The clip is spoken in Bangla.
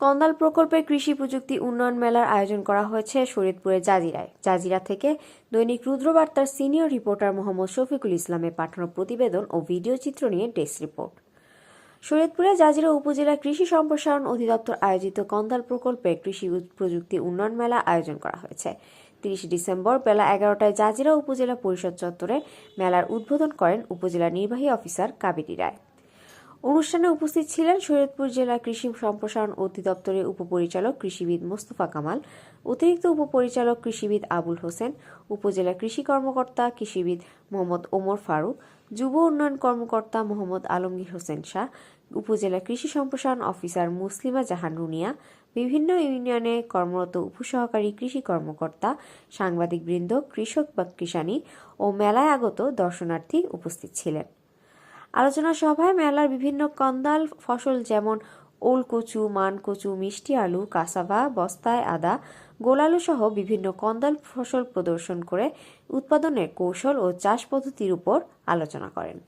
কন্দাল প্রকল্পের কৃষি প্রযুক্তি উন্নয়ন মেলার আয়োজন করা হয়েছে শরীয়তপুরের জাজিরায়। জাজিরা থেকে দৈনিক রুদ্রবার্তার সিনিয়র রিপোর্টার মোহাম্মদ শফিকুল ইসলামের পাঠানো প্রতিবেদন ও ভিডিও চিত্র নিয়ে ডেস্ক রিপোর্ট। শরীয়তপুরে জাজিরা উপজেলা কৃষি সম্প্রসারণ অধিদপ্তর আয়োজিত কন্দাল প্রকল্পে কৃষি প্রযুক্তি উন্নয়ন মেলা আয়োজন করা হয়েছে। তিরিশে ডিসেম্বর বেলা এগারোটায় জাজিরা উপজেলা পরিষদ চত্বরে মেলার উদ্বোধন করেন উপজেলা নির্বাহী অফিসার কাবেরী রায়। অনুষ্ঠানে উপস্থিত ছিলেন শরীয়তপুর জেলা কৃষি সম্প্রসারণ অধিদপ্তরের উপপরিচালক কৃষিবিদ মোস্তফা কামাল, অতিরিক্ত উপপরিচালক কৃষিবিদ আবুল হোসেন, উপজেলা কৃষি কর্মকর্তা কৃষিবিদ মোহাম্মদ ওমর ফারুক, যুব উন্নয়ন কর্মকর্তা মোহাম্মদ আলমগীর হোসেন শাহ, উপজেলা কৃষি সম্প্রসারণ অফিসার মুসলিমা জাহান রুনিয়া, বিভিন্ন ইউনিয়নে কর্মরত উপসহকারী কৃষি কর্মকর্তা, সাংবাদিকবৃন্দ, কৃষক বা কৃষানী ও মেলায় আগত দর্শনার্থী উপস্থিত ছিলেন। আলোচনা সভায় মেলার বিভিন্ন কন্দাল ফসল যেমন ওলকচু, মানকচু মান কচু মিষ্টি আলু কাসাভা বস্তায় আদা, গোলালু সহ বিভিন্ন কন্দাল ফসল প্রদর্শন করে উৎপাদনের কৌশল ও চাষ পদ্ধতির উপর আলোচনা করেন।